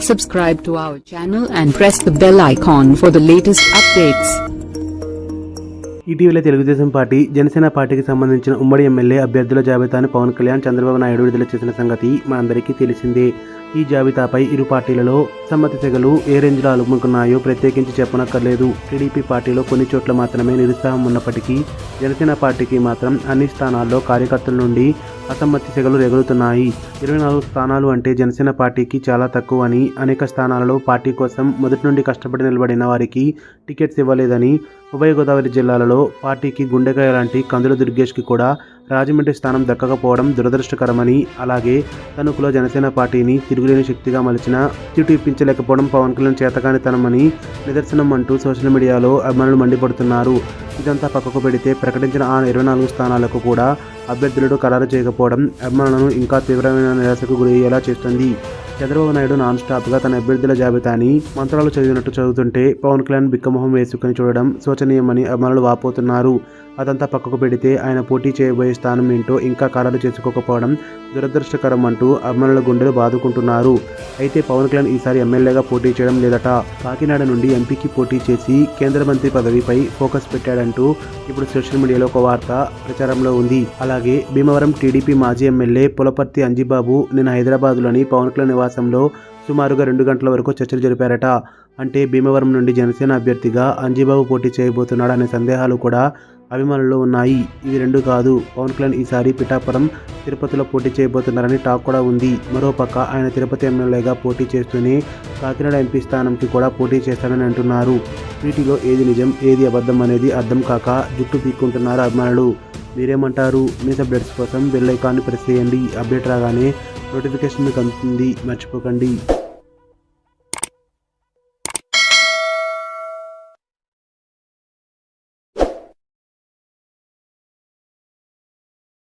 Subscribe to our channel and press the bell icon for the latest updates. ఇటీవల Telugu Desam party Janasena పార్టీకి సంబంధించిన ఉమ్మడి MLA అభ్యర్థుల జాబితాను పవన్ కళ్యాణ్ చంద్రబాబు నాయుడు విడుదల చేసిన సంగతి మనందరికీ తెలిసిందే ఈ జాబితాపై ఇరు పార్టీలలో సమ్మతి తెగలు ఏ రేంజ్లో అలుముకున్నాయో ప్రత్యేకించి చెప్పనక్కర్లేదు టీడీపీ పార్టీలో కొన్ని చోట్ల మాత్రమే నిరుత్సాహం ఉన్నప్పటికీ జనసేన పార్టీకి మాత్రం అన్ని స్థానాల్లో కార్యకర్తల నుండి అసమ్మతి సెగలు రెగులుతున్నాయి. ఇరవై నాలుగు స్థానాలు అంటే జనసేన పార్టీకి చాలా తక్కువ అని అనేక స్థానాలలో పార్టీ కోసం మొదటి నుండి కష్టపడి నిలబడిన వారికి టికెట్స్ ఇవ్వలేదని ఉభయ గోదావరి జిల్లాలలో పార్టీకి గుండెకాయ లాంటి కందుల దుర్గేష్కి కూడా రాజమండ్రి స్థానం దక్కకపోవడం దురదృష్టకరమని అలాగే తణుకులో జనసేన పార్టీని తిరుగులేని శక్తిగా మలిచిన తిట్టు ఇప్పించలేకపోవడం పవన్ కళ్యాణ్ చేతకానితనమని నిదర్శనం అంటూ సోషల్ మీడియాలో అభిమానులు మండిపడుతున్నారు. ఇదంతా పక్కకు పెడితే ప్రకటించిన ఆ ఇరవై నాలుగు స్థానాలకు కూడా అభ్యర్థులను ఖరారు చేయకపోవడం అభిమానులను ఇంకా తీవ్రమైన నిరాశకు గురయ్యేలా చేస్తుంది. చంద్రబాబు నాయుడు నాన్ స్టాప్గా తన అభ్యర్థుల జాబితాని మంత్రాలు చదివినట్టు చదువుతుంటే పవన్ కళ్యాణ్ బిక్కమొహం వేసుకుని చూడడం శోచనీయమని అభిమానులు వాపోతున్నారు. అదంతా పక్కకు పెడితే ఆయన పోటీ చేయబోయే స్థానం ఏంటో ఇంకా ఖరారు చేసుకోకపోవడం దురదృష్టకరం అంటూ అభిమానుల గుండెలు బాదుకుంటున్నారు. అయితే పవన్ కళ్యాణ్ ఈసారి ఎమ్మెల్యేగా పోటీ చేయడం లేదట. కాకినాడ నుండి ఎంపీకి పోటీ చేసి కేంద్ర మంత్రి పదవిపై ఫోకస్ పెట్టాడంటూ ఇప్పుడు సోషల్ మీడియాలో ఒక వార్త ప్రచారంలో ఉంది. అలాగే భీమవరం టీడీపీ మాజీ ఎమ్మెల్యే పులపర్తి అంజిబాబు నిన్న హైదరాబాద్లోని పవన్ కళ్యాణ్ నివాసంలో సుమారుగా రెండు గంటల వరకు చర్చలు జరిపారట. అంటే భీమవరం నుండి జనసేన అభ్యర్థిగా అంజీబాబు పోటీ చేయబోతున్నాడు అనే సందేహాలు కూడా అభిమానుల్లో ఉన్నాయి. ఇవి రెండు కాదు. పవన్ కళ్యాణ్ ఈసారి పిఠాపురం తిరుపతిలో పోటీ చేయబోతున్నారని టాక్ కూడా ఉంది. మరోపక్క ఆయన తిరుపతి ఎమ్మెల్యేగా పోటీ చేస్తూనే కాకినాడ ఎంపీ స్థానంకి కూడా పోటీ చేస్తానని అంటున్నారు. వీటిలో ఏది నిజం ఏది అబద్ధం అనేది అర్థం కాక జుట్టు పీక్కుంటున్నారు అభిమానులు. మీరేమంటారు? మీ అప్డేట్స్ కోసం బెల్ ఐకాన్ని ప్రెస్ చేయండి. అప్డేట్ రాగానే నోటిఫికేషన్ మీకు అందుతుంది. మర్చిపోకండి.